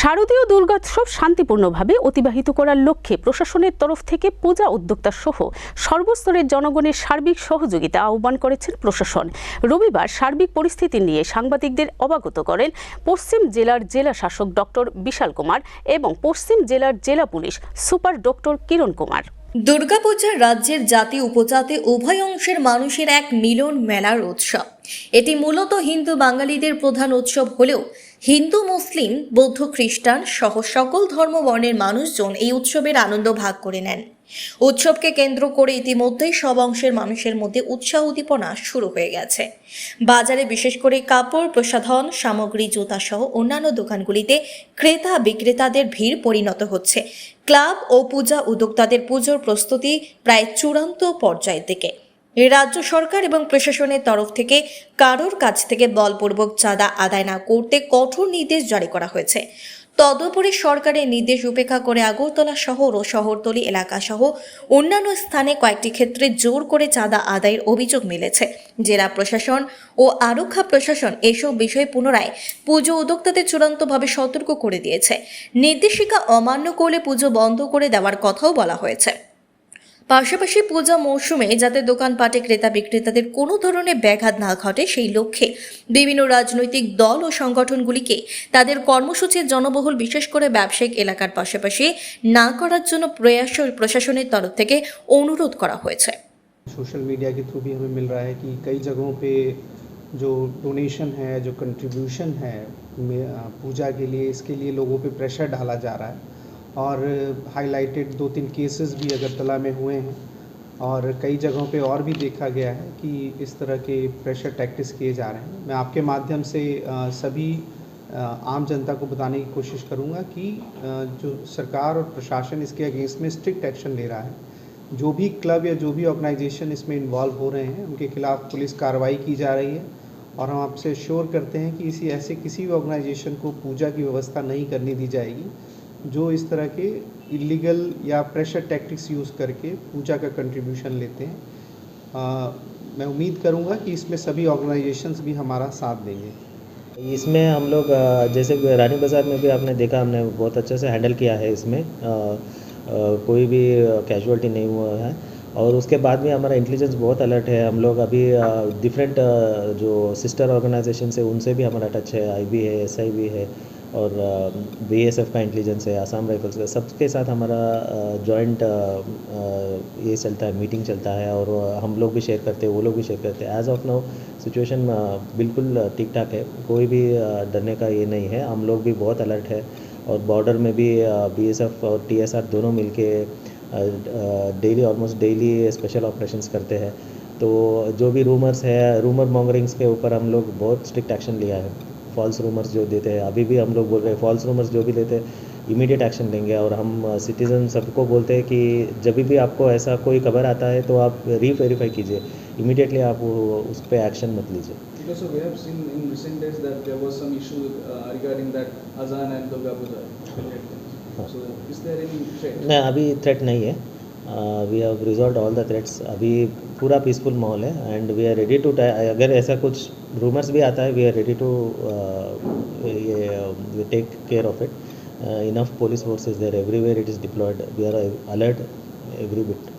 শারদীয় দুর্গোৎসব শান্তিপূর্ণভাবে অতিবাহিত করার লক্ষ্যে প্রশাসনের তরফ থেকে পূজা উদ্যোক্তা সহ সর্বস্তরের জনগণের সার্বিক সহযোগিতা আহ্বান করেছেন প্রশাসন। রবিবার সার্বিক পরিস্থিতি নিয়ে সাংবাদিকদের অবগত করেন পশ্চিম জেলার জেলা শাসক ডক্টর বিশাল কুমার এবং পশ্চিম জেলার জেলা police super doctor Kiran Kumar. Durga Puja রাজ্যের জাতি উপজাতি উভয় অংশের মানুষের এক মিলন মেলার উৎসব। এটি মূলত হিন্দু বাঙালিদের প্রধান উৎসব হলেও হিন্দু, মুসলিম, বৌদ্ধ, খ্রিস্টান সহ সকল ধর্মবর্ণের মানুষজন এই উৎসবের আনন্দ ভাগ করে নেন। উৎসবকে কেন্দ্র করে ইতিমধ্যেই সব অংশের মানুষের মধ্যে উৎসাহ উদ্দীপনা শুরু হয়ে গেছে। বাজারে বিশেষ করে কাপড়, প্রসাধন, সামগ্রী, জুতা সহ অন্যান্য দোকানগুলিতে ক্রেতা বিক্রেতাদের ভিড় পরিণত হচ্ছে। ক্লাব ও পূজা উদ্যোক্তাদের পুজোর প্রস্তুতি প্রায় চূড়ান্ত পর্যায়ের দিকে রাজ্য সরকার এবং প্রশাসনের তরফ থেকে কারোর কাছ থেকে বলপূর্বক চাঁদা আদায় না করতে কঠোর নির্দেশ জারি করা হয়েছে। তদুপরি সরকারের নির্দেশ উপেক্ষা করে আগরতলা শহর ও শহরতলি এলাকা সহ অন্যান্য স্থানে কয়েকটি ক্ষেত্রে জোর করে চাঁদা আদায়ের অভিযোগ মিলেছে। জেলা প্রশাসন ও আরক্ষা প্রশাসন এসব বিষয়ে পুনরায় পুজো উদ্যোক্তাদের চূড়ান্তভাবে সতর্ক করে দিয়েছে। নির্দেশিকা অমান্য করলে পুজো বন্ধ করে দেওয়ার কথাও বলা হয়েছে। পাশাপাশি পূজা মৌসুমে যাতে দোকানপাটে ক্রেতা বিক্রেতাদের কোনো ধরনের ব্যাঘাত না ঘটে সেই লক্ষ্যে বিভিন্ন রাজনৈতিক দল ও সংগঠনগুলিকে তাদের কর্মসূচির জনবহুল বিশেষ করে ব্যবসায়িক এলাকার পাশাপাশি না করার জন্য প্রয়াস প্রশাসনের তরফ থেকে অনুরোধ করা হয়েছে सोशल मीडिया के थ्रू भी हमें मिल रहा है कि कई जगहों पे जो डोनेशन है जो कंट्रीब्यूशन है में- अ, पूजा के लिए इसके लिए लोगों पे प्रेशर डाला जा रहा है और हाईलाइटेड दो तीन केसेस भी अगरतला में हुए हैं। और कई जगहों पे और भी देखा गया है कि इस तरह के प्रेशर टैक्टिस किए जा रहे हैं। मैं आपके माध्यम से सभी आम जनता को बताने की कोशिश करूँगा कि जो सरकार और प्रशासन इसके अगेंस्ट में स्ट्रिक्ट एक्शन ले रहा है। जो भी क्लब या जो भी ऑर्गेनाइजेशन इसमें इन्वॉल्व हो रहे हैं, उनके खिलाफ पुलिस कार्रवाई की जा रही है और हम आपसे श्योर करते हैं कि इसी, ऐसे किसी भी ऑर्गेनाइजेशन को पूजा की व्यवस्था नहीं करने दी जाएगी। जो इस तरह के इलीगल या प्रेशर टैक्टिक्स यूज़ करके पूजा का कंट्रीब्यूशन लेते हैं अ, मैं उम्मीद करूँगा कि इसमें सभी ऑर्गेनाइजेशंस भी हमारा साथ देंगे। इसमें हम लोग जैसे रानी बाज़ार में भी आपने देखा हमने बहुत अच्छे से हैंडल किया है इसमें अ, अ, कोई भी कैजुअल्टी नहीं हुआ है। और उसके बाद भी हमारा इंटेलिजेंस बहुत अलर्ट है। हम लोग अभी डिफरेंट जो सिस्टर ऑर्गेनाइजेशन है उनसे भी हमारा टच है आईबी है एसआईबी है। और बीएसएफ का इंटेलिजेंस है आसाम राइफल्स का, सबके साथ हमारा जॉइंट ये चलता है मीटिंग चलता है और हम लोग भी शेयर करते हैं, वो लोग भी शेयर करते हैं। एज ऑफ़ नाउ सिचुएशन बिल्कुल ठीक ठाक है। कोई भी डरने का ये नहीं है। हम लोग भी बहुत अलर्ट है और बॉर्डर में भी बीएसएफ और टीएसआर दोनों मिलके daily almost daily special operations करते हैं। तो जो भी रूमर्स है रूमर मॉन्गरिंग्स के ऊपर हम लोग बहुत स्ट्रिक्ट एक्शन लिया है। फॉल्स रूमर्स जो देते हैं। अभी भी हम लोग बोल रहे हैं फॉल्स रूमर्स जो भी देते हैं इमीडिएट एक्शन लेंगे और हम सिटीजन सबको बोलते हैं कि जब भी आपको ऐसा कोई खबर आता है तो आप रीवेरीफाई कीजिए। इमीडिएटली आप उस पर एक्शन मत लीजिए। Uh, threat? नहीं अभी थ्रेट नहीं है। We have resolve all the threats अभी पूरा पीसफुल माहौल है and we are ready to अगर ऐसा कुछ रूमर्स भी आता है वी आर रेडी टू ये take care of it enough police force is there everywhere it is deployed we are alert every bit